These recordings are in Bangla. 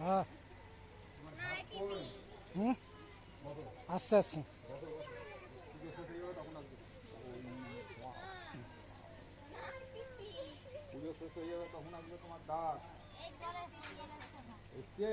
হ্যাঁ হুম আচ্ছা আচ্ছা পুজো শেষ হয়ে যাবে তখন আসবে তোমার ডাক এসছে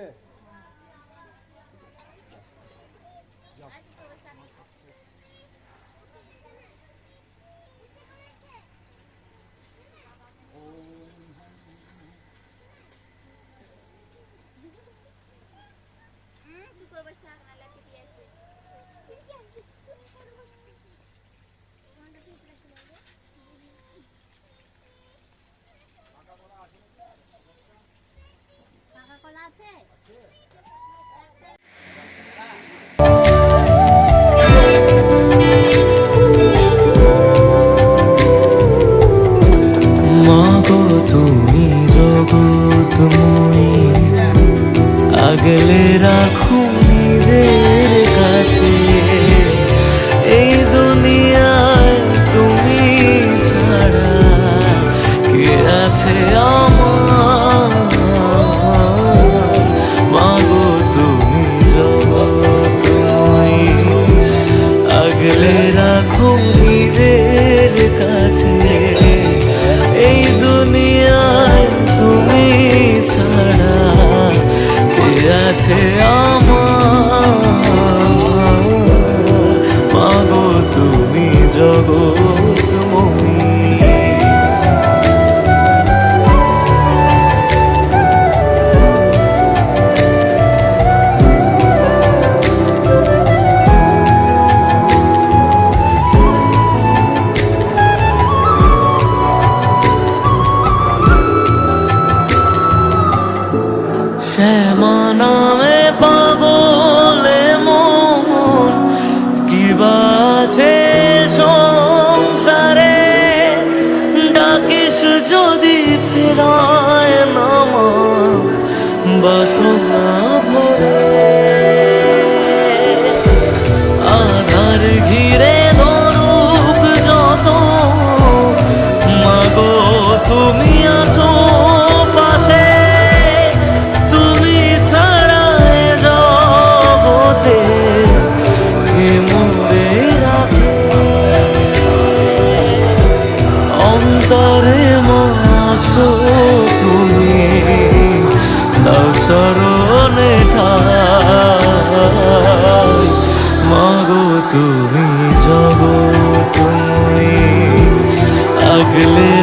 জগৎময়ী আগলে রাখো নিজের কাছে। এই দুনিয়ায় তুমি ছাড়া কে আছে আছে আমার। মাগো তুমি জগৎময়ী শ্যামা যদি ফেরায় নামা বাসনা ভরে। আধার ঘিরে ধরুক যত মাগো তুমি শরণে যাই। মাগো তুমি জগো তুমি আগলে